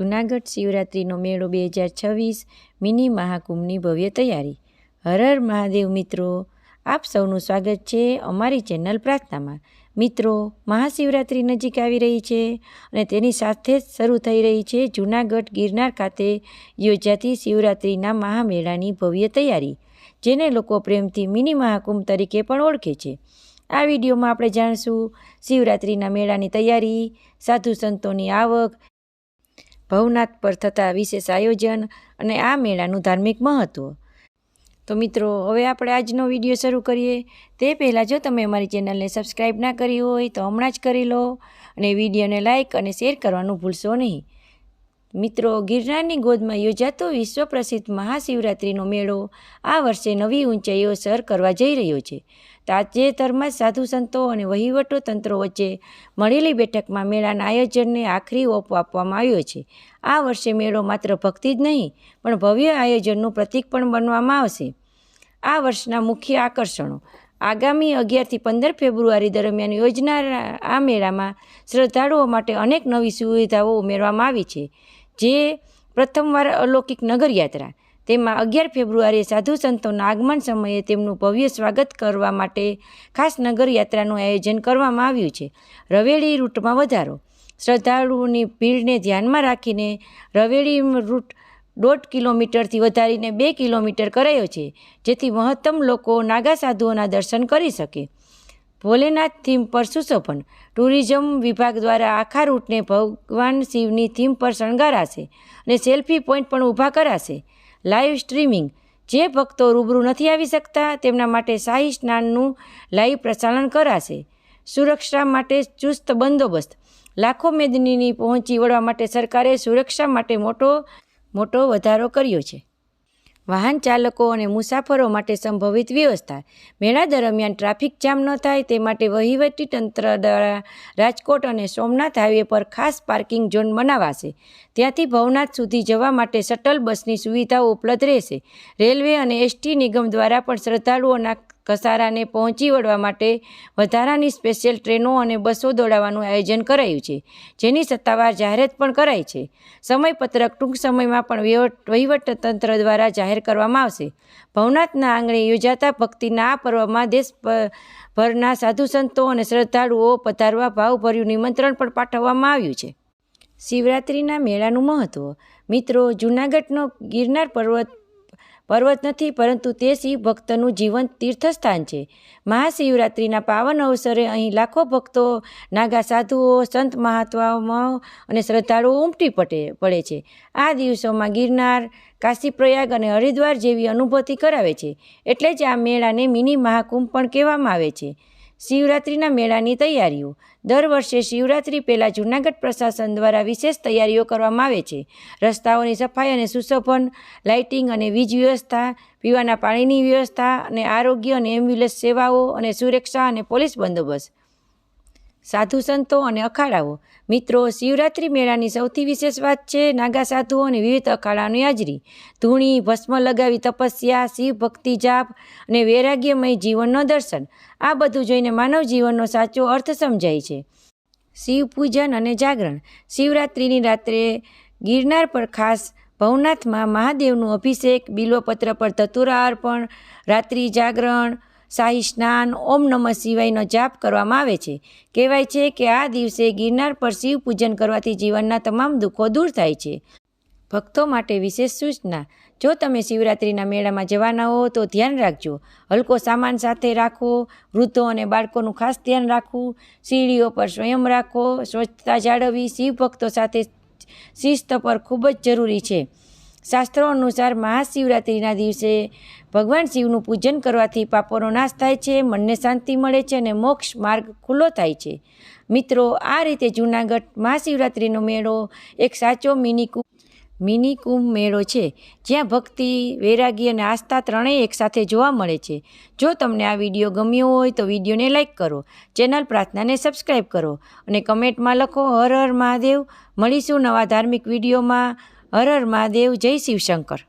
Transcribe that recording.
જૂનાગઢ શિવરાત્રિનો મેળો બે હજાર છવ્વીસ મિની મહાકુંભની ભવ્ય તૈયારી. હર હર મહાદેવ મિત્રો, આપ સૌનું સ્વાગત છે અમારી ચેનલ પ્રાર્થનામાં. મિત્રો, મહાશિવરાત્રિ નજીક આવી રહી છે અને તેની સાથે જ શરૂ થઈ રહી છે જૂનાગઢ ગિરનાર ખાતે યોજાતી શિવરાત્રિના મહામેળાની ભવ્ય તૈયારી, જેને લોકો પ્રેમથી મિની મહાકુંભ તરીકે પણ ઓળખે છે. આ વિડીયોમાં આપણે જાણીશું શિવરાત્રિના મેળાની તૈયારી, સાધુ સંતોની આવક ભવનાથ પર થતા વિશેષ આયોજન અને આ મેળાનું ધાર્મિક મહત્ત્વ તો મિત્રો, હવે આપણે આજનો વીડિયો શરૂ કરીએ. તે પહેલાં જો તમે અમારી ચેનલને સબસ્ક્રાઈબ ના કરી હોય તો હમણાં જ કરી લો અને વિડીયોને લાઇક અને શેર કરવાનું ભૂલશો નહીં. મિત્રો, ગિરનારની ગોદમાં યોજાતો વિશ્વ પ્રસિદ્ધ મહાશિવરાત્રિનો મેળો આ વર્ષે નવી ઊંચાઈઓ સર કરવા જઈ રહ્યો છે. તાજેતરમાં સાધુ સંતો અને વહીવટો તંત્રો વચ્ચે મળેલી બેઠકમાં મેળાના આયોજનને આખરી ઓપ આપવામાં આવ્યો છે. આ વર્ષે મેળો માત્ર ભક્તિ જ નહીં, પણ ભવ્ય આયોજનનું પ્રતીક પણ બનવામાં આવશે. આ વર્ષના મુખ્ય આકર્ષણો. આગામી અગિયારથી પંદર ફેબ્રુઆરી દરમિયાન યોજનાર આ મેળામાં શ્રદ્ધાળુઓ માટે અનેક નવી સુવિધાઓ ઉમેરવામાં આવી છે. જે પ્રથમવાર અલૌકિક નગરયાત્રા તેમાં અગિયાર ફેબ્રુઆરીએ સાધુ સંતોના આગમન સમયે તેમનું ભવ્ય સ્વાગત કરવા માટે ખાસ નગરયાત્રાનું આયોજન કરવામાં આવ્યું છે. રવેડી રૂટમાં વધારો. શ્રદ્ધાળુઓની ભીડને ધ્યાનમાં રાખીને રવેડી રૂટ દોઢ કિલોમીટરથી વધારીને બે કિલોમીટર કરાયો છે, જેથી મહત્તમ લોકો નાગા સાધુઓના દર્શન કરી શકે. ભોલેનાથ થીમ પર સુશોભન. ટુરિઝમ વિભાગ દ્વારા આખા રૂટને ભગવાન શિવની થીમ પર શણગારાશે અને સેલ્ફી પોઈન્ટ પણ ઊભા કરાશે. Live streaming. જે ભક્તો રૂબરૂ નથી આવી શકતા, તેમના માટે શાહી સ્નાનનું લાઈવ પ્રસારણ કરાશે. સુરક્ષા માટે ચુસ્ત બંદોબસ્ત. લાખો મેદનીની પહોંચી વળવા માટે સરકારે સુરક્ષા માટે મોટો મોટો વધારો કર્યો છે. વાહન ચાલકો અને મુસાફરો માટે સંભવિત વ્યવસ્થા. મેળા દરમિયાન ટ્રાફિક જામ ન થાય તે માટે વહીવટી તંત્ર દ્વારા રાજકોટ અને સોમનાથ હાઈવે પર ખાસ પાર્કિંગ ઝોન બનાવાશે. ત્યાંથી ભવનાથ સુધી જવા માટે શટલ બસની સુવિધાઓ ઉપલબ્ધ રહેશે. રેલવે અને એસટી નિગમ દ્વારા પણ શ્રદ્ધાળુઓના ઘસારાને પહોંચી વળવા માટે વધારાની સ્પેશિયલ ટ્રેનો અને બસો દોડાવવાનું આયોજન કરાયું છે, જેની સત્તાવાર જાહેરાત પણ કરાઈ છે. સમયપત્રક ટૂંક સમયમાં પણ વહીવટતંત્ર દ્વારા જાહેર કરવામાં આવશે. ભવનાથના આંગણે યોજાતા ભક્તિના આ પર્વમાં દેશભરના સાધુ સંતો અને શ્રદ્ધાળુઓ પધારવા ભાવભર્યું નિમંત્રણ પણ પાઠવવામાં આવ્યું છે. શિવરાત્રિના મેળાનું મહત્ત્વ મિત્રો, જૂનાગઢનો ગિરનાર પર્વત પર્વત નથી, પરંતુ તે શિવ ભક્તનું જીવંત તીર્થસ્થાન છે. મહાશિવરાત્રિના પાવન અવસરે અહીં લાખો ભક્તો, નાગા સાધુઓ, સંત મહાત્માઓ અને શ્રદ્ધાળુઓ ઉમટી પટે, પડે છે. આ દિવસોમાં ગિરનાર કાશી પ્રયાગ અને હરિદ્વાર જેવી અનુભૂતિ કરાવે છે. એટલે જ આ મેળાને મિની મહાકુંભ પણ કહેવામાં આવે છે. શિવરાત્રિના મેળાની તૈયારીઓ. દર વર્ષે શિવરાત્રિ પહેલાં જૂનાગઢ પ્રશાસન દ્વારા વિશેષ તૈયારીઓ કરવામાં આવે છે. રસ્તાઓની સફાઈ અને સુશોભન, લાઇટિંગ અને વીજ વ્યવસ્થા, પીવાના પાણીની વ્યવસ્થા અને આરોગ્ય અને એમ્બ્યુલન્સ સેવાઓ અને સુરક્ષા અને પોલીસ બંદોબસ્ત. સાધુ સંતો અને અખાડાઓ. મિત્રો, શિવરાત્રિ મેળાની સૌથી વિશેષ વાત છે નાગા સાધુઓ અને વિવિધ અખાડાની હાજરી. ધૂણી, ભસ્મ લગાવી તપસ્યા, શિવ ભક્તિ જાપ અને વૈરાગ્યમય જીવનનો દર્શન. આ બધું જોઈને માનવ જીવનનો સાચો અર્થ સમજાય છે. શિવ પૂજન અને જાગરણ. શિવરાત્રિની રાત્રે ગિરનાર પર ખાસ ભવનાથમાં મહાદેવનું અભિષેક બિલ્વપત્ર પર ધતુરા અર્પણ, રાત્રિ જાગરણ શાહી સ્નાન ઓમ નમઃ શિવાયનો જાપ કરવામાં આવે છે. કહેવાય છે કે આ દિવસે ગિરનાર પર શિવ પૂજન કરવાથી જીવનના તમામ દુઃખો દૂર થાય છે. ભક્તો માટે વિશેષ સૂચના, જો તમે શિવરાત્રિના મેળામાં જવાના હો તો ધ્યાન રાખજો. હલકો સામાન સાથે રાખો, વૃદ્ધો અને બાળકોનું ખાસ ધ્યાન રાખવું, સીડીઓ પર સ્વયં રાખો, સ્વચ્છતા જાળવવી શિવ ભક્તો સાથે શિસ્ત પર ખૂબ જ જરૂરી છે. શાસ્ત્રો અનુસાર મહાશિવરાત્રિના દિવસે ભગવાન શિવનું પૂજન કરવાથી પાપોનો નાશ થાય છે, મનને શાંતિ મળે છે અને મોક્ષ માર્ગ ખુલ્લો થાય છે. મિત્રો, આ રીતે જૂનાગઢ મહાશિવરાત્રિનો મેળો એક સાચો મિની મિની કુંભ મેળો છે, જ્યાં ભક્તિ વૈરાગી અને આસ્થા ત્રણેય એકસાથે જોવા મળે છે. જો તમને આ વીડિયો ગમ્યો હોય તો વિડીયોને લાઇક કરો, ચેનલ પ્રાર્થનાને સબસ્ક્રાઈબ કરો અને કમેન્ટમાં લખો હર હર મહાદેવ. મળીશું નવા ધાર્મિક વિડીયોમાં. હર હર મહાદેવ જય શિવશંકર.